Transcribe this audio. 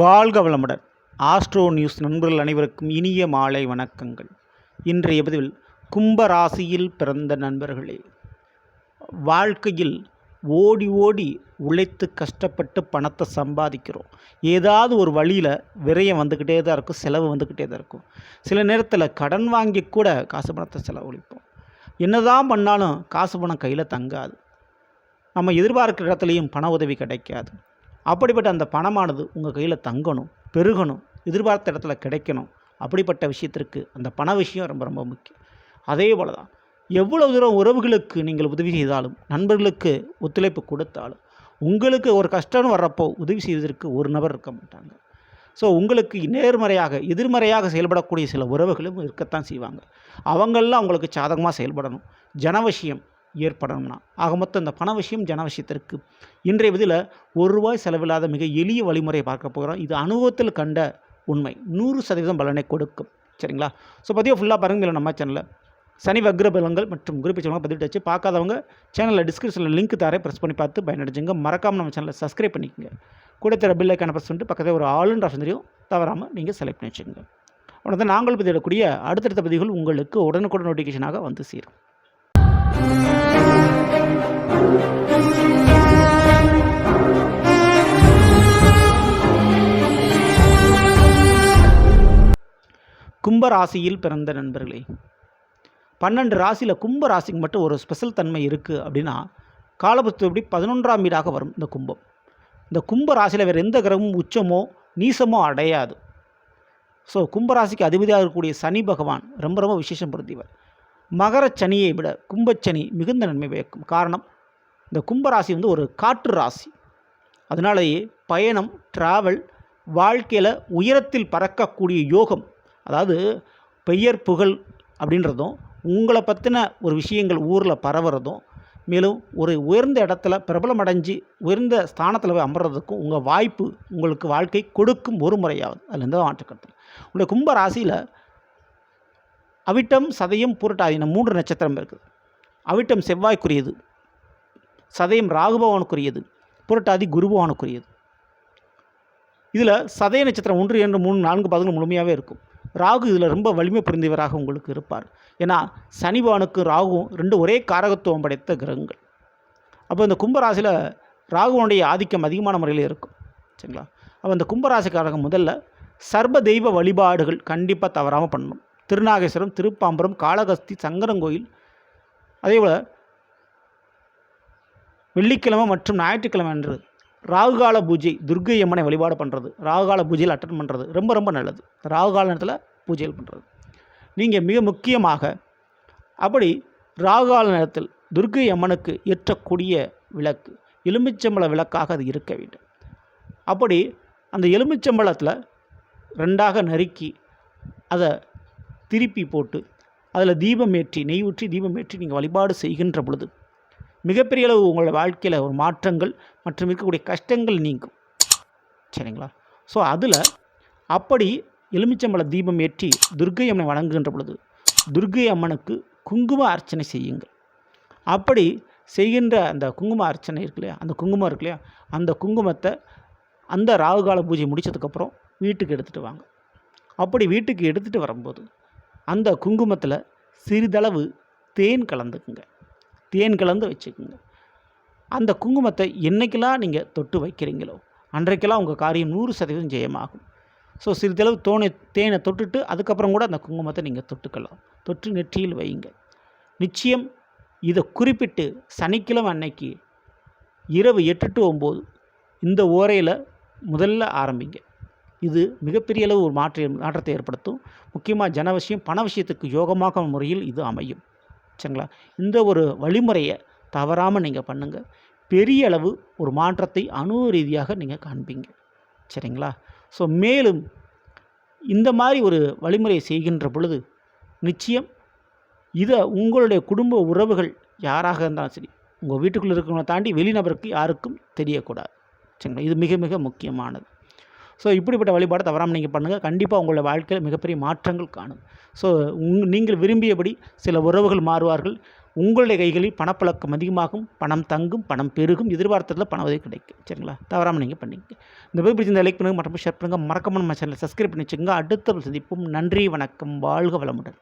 வாழ்க வளமுடன். Astro news நண்பர்கள் அனைவருக்கும் இனிய மாலை வணக்கங்கள். இன்றைய பதிவில் கும்ப ராசியில் பிறந்த நண்பர்களே வாழ்க்கையில் ஓடி ஓடி உழைத்து கஷ்டப்பட்டு பணத்தை சம்பாதிக்கிறோம். ஏதாவது ஒரு வழியில் விரயம் வந்துக்கிட்டே தான் இருக்கும் செலவு வந்துக்கிட்டே தான் இருக்கும். சில நேரத்தில் கடன் வாங்கி கூட காசு பணத்தை செலவழிப்போம். என்னதான் பண்ணாலும் காசு பணம் கையில் தங்காது. நம்ம எதிர்பார்க்குற இடத்துலையும் பண உதவி கிடைக்காது. அப்படிப்பட்ட அந்த பணமானது உங்கள் கையில் தங்கணும் பெருகணும் எதிர்பார்த்த இடத்துல கிடைக்கணும். அப்படிப்பட்ட விஷயத்திற்கு அந்த பண விஷயம் ரொம்ப ரொம்ப முக்கியம். அதே போல் தான் எவ்வளோ தூரம் உறவுகளுக்கு நீங்கள் உதவி செய்தாலும் நண்பர்களுக்கு ஒத்துழைப்பு கொடுத்தாலும் உங்களுக்கு ஒரு கஷ்டம்னு வர்றப்போ உதவி செய்வதற்கு ஒரு நபர் இருக்க மாட்டாங்க. ஸோ உங்களுக்கு நேர்மறையாக எதிர்மறையாக செயல்படக்கூடிய சில உறவுகளும் இருக்கத்தான் செய்வாங்க. அவங்களெலாம் உங்களுக்கு சாதகமாக செயல்படணும். ஜனவசியம் ஏற்படணும்னா. ஆக மொத்தம் இந்த பண விஷயம் ஜன விஷயத்திற்கு. இன்றைய பதில் ஒரு ரூபாய் செலவில்லாத மிக எளிய வழிமுறையை பார்க்க போகிறோம். இது அனுபவத்தில் கண்ட உண்மை. நூறு சதவீதம் பலனை கொடுக்கும். சரிங்களா? ஸோ பதிவு ஃபுல்லாக பாருங்கள் நம்ம சேனலில் சனி வக்ர பலங்கள் மற்றும் குரு பிச்சவங்க பதிவிட்டு வச்சு பார்க்காதவங்க சேனலில் டிஸ்கிரிப்ஷனில் லிங்க் தாரே ப்ரெஸ் பண்ணி பார்த்து பயனடைஞ்சுங்க. மறக்காமல் நம்ம சேனலை சப்ஸ்கிரைப் பண்ணிக்கோங்க. கூட தர பில்லை கணப்பஸ் பண்ணிட்டு பக்கத்தில் ஒரு ஆளுன்ற ஆப்ஷன் தெரியும். தவறாமல் நீங்கள் செலக்ட் பண்ணி வச்சுக்கோங்க. உடனே நாங்கள் பதிவிடக்கூடிய அடுத்தடுத்த பதிவுகள் உங்களுக்கு உடனுக்குடன் நோட்டிஃபிகேஷனாக வந்து சேரும். கும்ப ராசியில் பிறந்த நண்பர்களே பன்னெண்டு ராசியில் கும்ப ராசிக்கு மட்டும் ஒரு ஸ்பெஷல் தன்மை இருக்குது அப்படின்னா காலபுத்தப்படி பதினொன்றாம் வீடாக வரும் இந்த கும்பம். இந்த கும்ப ராசியில் வேறு எந்த கிரகமும் உச்சமோ நீசமோ அடையாது. ஸோ கும்பராசிக்கு அதிபதியாக இருக்கக்கூடிய சனி பகவான் ரொம்ப ரொம்ப விசேஷம் பொருந்தியவர். மகர சனியை விட கும்பச்சனி மிகுந்த நன்மை பயக்கும். காரணம் இந்த கும்பராசி வந்து ஒரு காற்று ராசி. அதனாலேயே பயணம் ட்ராவல் வாழ்க்கையில் உயரத்தில் பறக்கக்கூடிய யோகம் அதாவது பெயர் புகழ் அப்படின்றதும் உங்களை பற்றின ஒரு விஷயங்கள் ஊரில் பரவுறதும் மேலும் ஒரு உயர்ந்த இடத்துல பிரபலம் அடைஞ்சு உயர்ந்த ஸ்தானத்தில் போய் அமர்றதுக்கும் உங்கள் வாய்ப்பு உங்களுக்கு வாழ்க்கை கொடுக்கும் ஒரு முறையாவது. அதில் எந்த மாற்றுக்கருத்து உங்களுடைய கும்ப ராசியில் அவிட்டம் சதயம் புரட்டாதின மூன்று நட்சத்திரம் இருக்குது அவிட்டம் செவ்வாய்க்குரியது. சதயம் ராகுபவனுக்குரியது புரட்டாதி குருபவனுக்குரியது இதில் சதய நட்சத்திரம் ஒன்று இரண்டு மூணு நான்கு பதினொன்று முழுமையாகவே இருக்கும். ராகு இதில் ரொம்ப வலிமை புரிந்தவராக உங்களுக்கு இருப்பார். ஏன்னா சனிபவனுக்கு ராகுவும் ரெண்டு ஒரே காரகத்துவம் படைத்த கிரகங்கள். அப்போ இந்த கும்பராசியில் ராகுவனுடைய ஆதிக்கம் அதிகமான முறையில் இருக்கும். சரிங்களா? அப்போ இந்த கும்பராசிக்காரங்க முதல்ல சர்வ தெய்வ வழிபாடுகள் கண்டிப்பாக தவறாமல் பண்ணணும். திருநாகேஸ்வரம் திருப்பாம்பரம் காளகஸ்தி சங்கரங்கோயில். அதே போல் வெள்ளிக்கிழமை மற்றும் ஞாயிற்றுக்கிழமை அன்று ராகுகால பூஜை துர்கை அம்மனை வழிபாடு பண்ணுறது ராகுகால பூஜையில் அட்டன் பண்ணுறது ரொம்ப ரொம்ப நல்லது. ராகுகால நேரத்தில் பூஜைகள் பண்ணுறது நீங்கள் மிக முக்கியமாக அப்படி ராகுகால நேரத்தில் துர்கை அம்மனுக்கு ஏற்றக்கூடிய விளக்கு எலுமிச்சம்பழ விளக்காக அது இருக்க வேண்டும். அப்படி அந்த எலுமிச்சம்பழத்தில் ரெண்டாக நறுக்கி அதை திருப்பி போட்டு அதில் தீபம் ஏற்றி நெய் ஊற்றி தீபம் ஏற்றி நீங்கள் வழிபாடு செய்கின்ற பொழுது மிகப்பெரிய அளவு உங்களோட வாழ்க்கையில் ஒரு மாற்றங்கள் மற்றும் இருக்கக்கூடிய கஷ்டங்கள் நீங்கும். சரிங்களா? ஸோ அதில் அப்படி எலுமிச்சம்பழ தீபம் ஏற்றி துர்கை அம்மனை வணங்குகின்ற பொழுது துர்கை அம்மனுக்கு குங்கும அர்ச்சனை செய்யுங்கள். அப்படி செய்கின்ற அந்த குங்கும அர்ச்சனை இருக்கு இல்லையா? அந்த குங்குமம் இருக்கு இல்லையா? அந்த குங்குமத்தை அந்த ராகுகால பூஜை முடித்ததுக்கப்புறம் வீட்டுக்கு எடுத்துகிட்டு வாங்க. அப்படி வீட்டுக்கு எடுத்துகிட்டு வரும்போது அந்த குங்குமத்தில் சிறிதளவு தேன் கலந்துக்குங்க. தேன் கலந்து வச்சுக்கோங்க. அந்த குங்குமத்தை என்றைக்கெல்லாம் நீங்கள் தொட்டு வைக்கிறீங்களோ அன்றைக்கெல்லாம் உங்கள் காரியம் நூறு சதவீதம் ஜெயமாகும். ஸோ சிறிதளவு தோனை தேனை தொட்டுட்டு அதுக்கப்புறம் கூட அந்த குங்குமத்தை நீங்கள் தொட்டுக்கலாம். தொட்டு நெற்றியில் வையுங்க. நிச்சயம் இதை குறிப்பிட்டு சனிக்கிழமை அன்னைக்கு இரவு எட்டு டு ஒம்பது இந்த ஓரையில் முதல்ல ஆரம்பிங்க. இது மிகப்பெரிய அளவு ஒரு மாற்ற மாற்றத்தை ஏற்படுத்தும். முக்கியமாக ஜன விஷயம் பண விஷயத்துக்கு யோகமாக முறையில் இது அமையும். சரிங்களா? இந்த ஒரு வழிமுறையை தவறாமல் நீங்கள் பண்ணுங்கள் பெரிய அளவு ஒரு மாற்றத்தை அணுவ ரீதியாக நீங்கள் காண்பீங்க. சரிங்களா? ஸோ மேலும் இந்த மாதிரி ஒரு வழிமுறையை செய்கின்ற பொழுது நிச்சயம் இதை உங்களுடைய குடும்ப உறவுகள் யாராக இருந்தாலும் சரி உங்கள் வீட்டுக்குள்ளே இருக்கிறவங்களை தாண்டி வெளிநபருக்கு யாருக்கும் தெரியக்கூடாது. சரிங்களா? இது மிக மிக முக்கியமானது. ஸோ இப்படிப்பட்ட வழிபாடு தவறாமல் நீங்கள் பண்ணுங்கள் கண்டிப்பாக உங்களோட வாழ்க்கையில் மிகப்பெரிய மாற்றங்கள் காணும். ஸோ உங் நீங்கள் விரும்பியபடி சில உறவுகள் மாறுவார்கள். உங்களுடைய கைகளில் பணப்பழக்கம் அதிகமாகும். பணம் தங்கும் பணம் பெருகும். எதிர்பார்த்ததில் பண உதவி கிடைக்கும். சரிங்களா? தவறாமல் நீங்கள் பண்ணிங்க இந்த போய் பிடிச்சிருந்த லைக் பண்ணுங்கள் மற்றும் ஷேர் பண்ணுங்கள் மறக்காமல் நம்ம சேனலை சப்ஸ்கிரைப் பண்ணி வச்சுக்கோங்க. அடுத்த சந்திப்பும். நன்றி வணக்கம். வாழ்க வளமுடன்.